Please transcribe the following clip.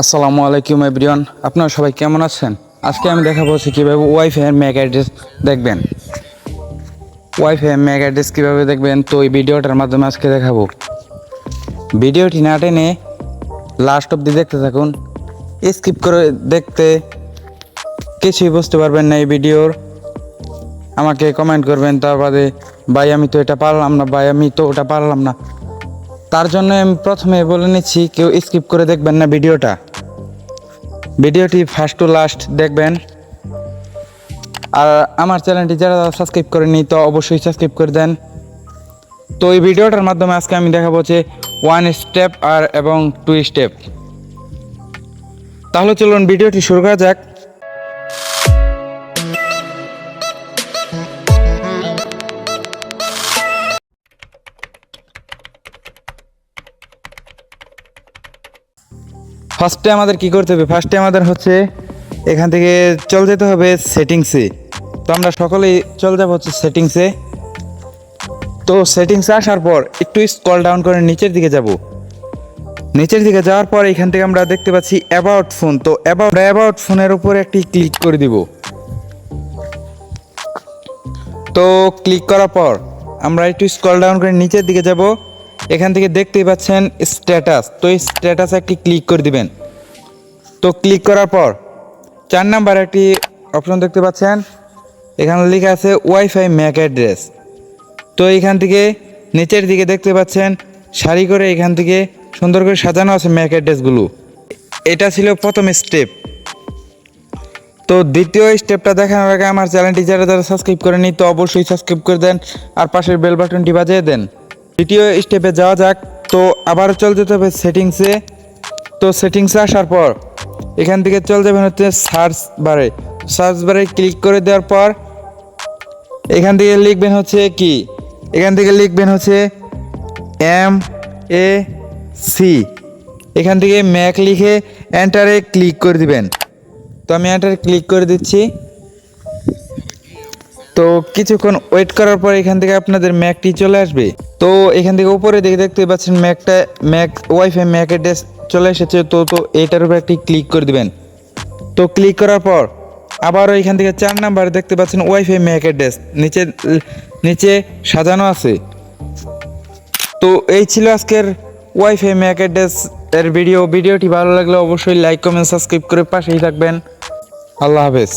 আসসালামু আলাইকুম, এভরিওয়ান। আপনারা সবাই কেমন আছেন? আজকে আমি দেখাবো হচ্ছে কীভাবে ওয়াইফাই ম্যাক অ্যাড্রেস দেখবেন। ওয়াইফাই ম্যাক অ্যাড্রেস কীভাবে দেখবেন? তো এই ভিডিওটার মাধ্যমে আজকে দেখাবো। ভিডিওটি না টেনে লাস্ট অব্দি দেখতে থাকুন। স্কিপ করে দেখতে কিছুই বুঝতে পারবেন না এই ভিডিওর। আমাকে কমেন্ট করবেন, তার বাদে, ভাই, আমি তো এটা পারলাম না, ভাই, আমি তো ওটা পারলাম না। তার জন্য আমি প্রথমে বলে নিচ্ছি, কেউ স্কিপ করে দেখবেন না ভিডিওটা। ভিডিওটি ফার্স্ট টু লাস্ট দেখবেন। আর আমার চ্যানেলটি যারা সাবস্ক্রাইব করেনি তো অবশ্যই সাবস্ক্রাইব করে দেন। তো এই ভিডিওটার মাধ্যমে আজকে আমি দেখাবো যে ওয়ান স্টেপ আর এবং টু স্টেপ তাহলে চলুন ভিডিওটি শুরু করা যাক। ফার্স্টে আমাদের কি করতে হবে? ফার্স্টে আমাদের হচ্ছে এখান থেকে চল যেতে হবে সেটিংসে তো আমরা সকলেই চল যাব হচ্ছে সেটিংসে তো সেটিংসে আসার পর একটু স্কল ডাউন করে নিচের দিকে যাব। নিচের দিকে যাওয়ার পর এখান থেকে আমরা দেখতে পাচ্ছি অ্যাবাউট ফোন তো অ্যাবাউট অ্যাবাউট ফোনের উপরে একটি ক্লিক করে দিব। তো ক্লিক করার পর আমরা একটু স্কল ডাউন করে নিচের দিকে যাব। এখান থেকে দেখতেই পাচ্ছেন স্ট্যাটাস তো এই স্ট্যাটাসে একটি ক্লিক করে দিবেন। তো ক্লিক করার পর চার নাম্বার একটি অপশন দেখতে পাচ্ছেন। এখানে লেখা আছে ওয়াইফাই ম্যাক অ্যাড্রেস তো এইখান থেকে নিচের দিকে দেখতে পাচ্ছেন, সারি করে এখান থেকে সুন্দর করে সাজানো আছে ম্যাক অ্যাড্রেসগুলো এটা ছিল প্রথম স্টেপ তো দ্বিতীয় স্টেপটা দেখানোর আগে আমার চ্যানেলটি যারা যারা সাবস্ক্রাইব করেনি তো অবশ্যই সাবস্ক্রাইব করে দেন আর পাশের বেল বাটনটি বাজিয়ে দেন। দ্বিতীয় স্টেপে যাওয়া যাক। তো আবার চল যেতে হবে সেটিংসে তো সেটিংসে আসার পর, এখান থেকে চল যাবেন হচ্ছে সার্চ বারে সার্চ বারে ক্লিক করে দেওয়ার পর, এখান থেকে লিখবেন হচ্ছে কি? এখান থেকে লিখবেন হচ্ছে এম এ সি এখান থেকে ম্যাক লিখে এন্টারে ক্লিক করে দিবেন। তো আমি এন্টারে ক্লিক করে দিচ্ছি। তো কিছুক্ষণ ওয়েট করার পর এখান থেকে আপনাদের ম্যাকটি চলে আসবে। তো এখান থেকে উপরে দিকে দেখতে পাচ্ছেন ম্যাকটা ম্যাক ওয়াইফাই ম্যাক অ্যাড্রেস চলে এসেছে। তো তো এটার উপর একটি ক্লিক করে দিবেন। তো ক্লিক করার পর আবারও এখান থেকে চার নাম্বার দেখতে পাচ্ছেন ওয়াইফাই ম্যাক অ্যাড্রেস নিচে নিচে সাজানো আছে। তো এই ছিল আজকের ওয়াইফাই ম্যাক অ্যাড্রেস এর ভিডিও ভিডিওটি ভালো লাগলে অবশ্যই লাইক কমেন্ট সাবস্ক্রাইব করে পাশেই থাকবেন। আল্লাহ হাফেজ।